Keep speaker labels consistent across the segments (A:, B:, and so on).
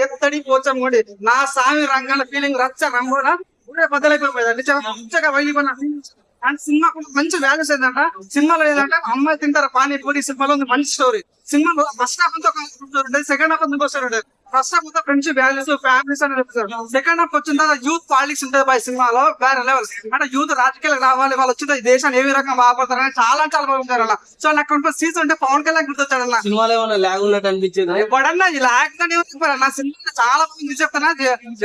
A: ఎత్తడి పోచం కొడి నా సామి రంగన ఫీలింగ్ రచ్చ రంగోడా ఊరే బద్దలైపోయింది చాలా వెళ్ళిపోయినా అండ్ సినిమా మంచి వాల్యూస్ ఏంటంట సినిమాలో ఏంటంటే అమ్మాయి తింటారు పానీపూరి సినిమాలో ఉంది మంచి స్టోరీ సినిమాలో ఫస్ట్ హాఫ్ అంతా సెకండ్ హాఫ్ అంతా వస్తారు ఫస్ట్ హాఫ్ అంతా ఫ్రెండ్స్ వాల్యూస్ ఫ్యామిలీస్ అని చెప్తారు సెకండ్ హాఫ్ వచ్చిన తర్వాత యూత్ పాలిటిక్స్ ఉంటుంది బై సినిమాలో వేరే లెవెల్ అంటే యూత్ రాజకీయాలకు రావాలి వాళ్ళు వచ్చిన ఈ దేశాన్ని ఏ విధంగా బాగుపడతారు అని చాలా చాలా బాగుంటారు అలా. సో నాకు సీజన్ అంటే పవన్ కళ్యాణ్ గుర్తొచ్చాడు అలా
B: సినిమాలో ఏమైనా లాగ్ ఉన్నట్టు అనిపించింది?
A: ఎప్పుడన్నా ఇలా యాక్షన్ నా సినిమా చాలా బాగుంది చెప్తానా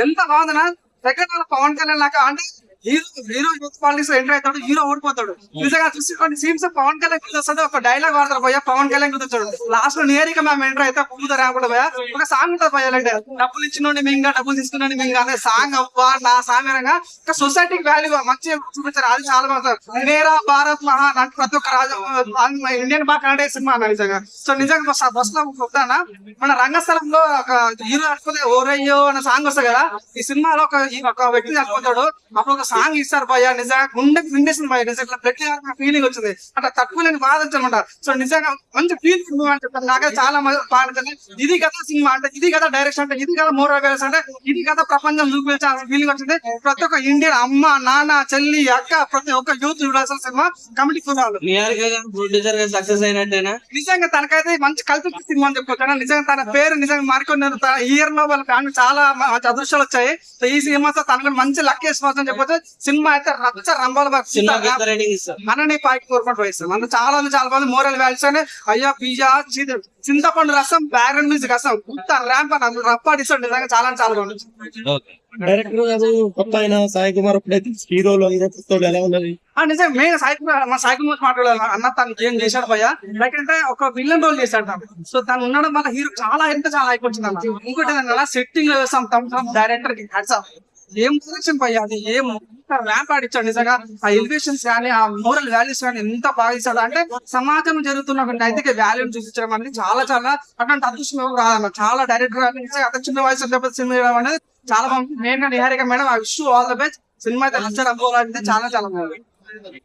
A: ఎంత బాగుందనా సెకండ్ హాఫ్ పవన్ కళ్యాణ్ లాగా అంటే hero hero youth politics enter అవుతాడు హీరో ఓడిపోతాడు. నిజంగా చూసి కొన్ని సీన్స్ పవన్ కళ్యాణ్ గుర్తు వస్తుంది ఒక డైలాగ్ వాడతారు పోయా పవన్ కళ్యాణ్ గుర్తొచ్చాడు లాస్ట్లో నేరిక మేము ఎంటర్ అయితే పువ్వుతో రాకుండా పోయా ఒక సాంగ్ ఉంటుంది పోయా అంటే డబ్బులు ఇచ్చినోడి మింగా డబ్బులు తీసుకున్నాడు మింగా అనే సాంగ్ అవ్వా నా సాంగ్ అనగా ఒక సొసైటీకి వాల్యూ మంచిగా చూపించారు అది చాలా బాగుంది నేరా భారత్ మహా అంటే ప్రతి ఒక్క రాజు ఇండియన్ బాగా కన్నడ సినిమా అన్న నిజంగా. సో నిజంగా బస్లో చెప్తానా మన రంగస్థలంలో ఒక హీరో అనుకుంటే ఓరయ్యో అనే సాంగ్ వస్తుంది కదా ఈ సినిమాలో ఒక వ్యక్తి చనిపోతాడు అప్పుడు ఒక సాంగ్ ఇస్తారు భయ నిజంగా గుండెకి విండేసింది భయ నిజంగా బ్లడ్ ఫీలింగ్ వచ్చింది. అంటే తట్టుకోలేని బాధ అనమాట సో నిజంగా మంచి ఫీల్ అని చెప్పారు నాకైతే చాలా మంది బాగా నచ్చింది. ఇది కదా సినిమా అంటే ఇది కదా డైరెక్షన్ అంటే ఇది కదా మోర్ అవేర్స్ అంటే ఇది కదా ప్రపంచం చూపించే ఫీలింగ్ వచ్చింది. ప్రతి ఒక్క ఇండియన్ అమ్మ నాన్న చెల్లి అక్క ప్రతి ఒక్క యూత్ చూడాల్సిన సినిమా కమిటీ చూడాలి
B: ప్రొడ్యూసర్ సక్సెస్ అయినట్టేనా?
A: నిజంగా తనకైతే మంచి కల్పిత సినిమా అని చెప్పుకోవచ్చు. నిజంగా తన పేరు నిజంగా మరికొన్ని ఇయర్లో వాళ్ళ ఫ్యామిలీ చాలా మంచి అదృష్టాలు వచ్చాయి. సో ఈ సినిమాతో తనకు మంచి లక్ వేసుకోవచ్చు అని చెప్పొచ్చు సినిమా అయితే రచ్చ రంబాల మనని పాయికి కోరుకుంటూ వేస్తాం అంటే చాలా మంది చాలా మంది మోరల్ వాల్యూస్ అని అయ్యా పిజ్జా చింతపండు రసం బ్యాక్గ్రౌండ్ మ్యూజిక్ రసం కుత్త ర్యాంప్ అని రప్పాడిస్తాడు చాలా చాలా
C: డైరెక్టర్ గారు కొత్త అయిన సాయి కుమార్ హీరోలో ఎలా ఉన్నది?
A: ఆ నిజం మెయిన్ సాయి కుమార్ మా సాయి కుమార్ మాట్లాడాలి. అన్న తను ఏం చేశాడు భయ్య? లైక్ అంటే ఒక విలన్ రోల్ చేశాడు తను. సో తను ఉండడం వల్ల హీరో చాలా ఎంత చాలా అయిపోతుంది అన్న. ఇంకోటి సెట్టింగ్ వేసాం తమ డైరెక్టర్కి. హ్యాట్స్ ఏం ప్రొడక్షన్ పై అది ఏం ర్యాంప్ ఆడిచ్చాడు నిజంగా ఆ ఎలివేషన్స్ కానీ ఆ మోరల్ వాల్యూస్ కానీ ఎంత బాగా ఇచ్చాడు? అంటే సమాజం జరుగుతున్న నైతిక వాల్యూని చూపించడం అనేది చాలా చాలా అట్లాంటి అదృష్టం ఎవరు రాదన్న చాలా డైరెక్టర్ అంత చిన్న వయసు సినిమా అనేది చాలా బాగుంది. మెయిన్గా నిహారిక మేడం ఆ wish all the best. Cinema అయితే నచ్చారు చాలా చాలా బాగుంది.